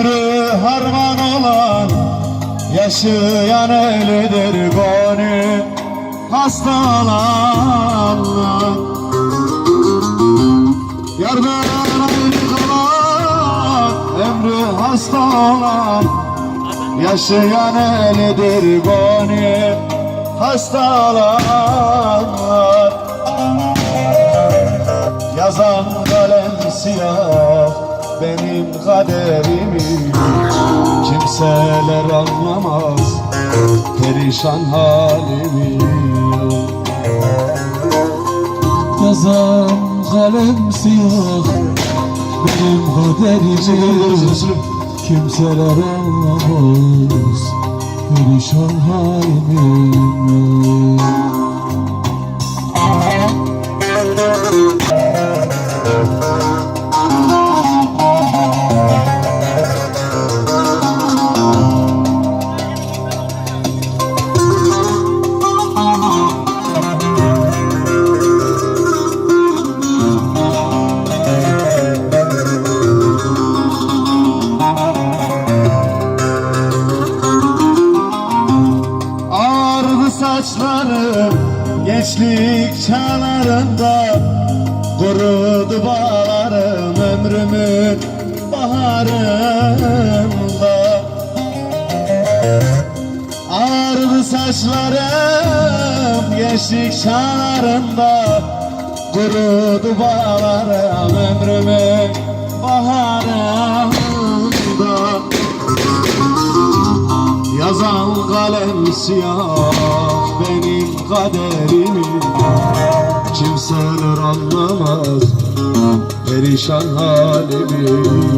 ömrü harman olan yaşayan elidir gönül. Hastalanlar Yardan ayrı kalan ömrü hasta olan yaşayan elidir gönül hastalanlar Yazan kalem siyah benim kaderimi. Kimseler anlamaz perişan halimi. Yazan kalem siyah Benim kaderimi Kimseler anlamaz Perişan halimi saçlarım gençlik çağlarında Kurudu bağlarım ömrümün baharında. Ağardı saçlarım gençlik çağlarında Kurudu bağlarım ömrümün baharında siyah benim kaderimi Kimseler anlamaz perişan halimi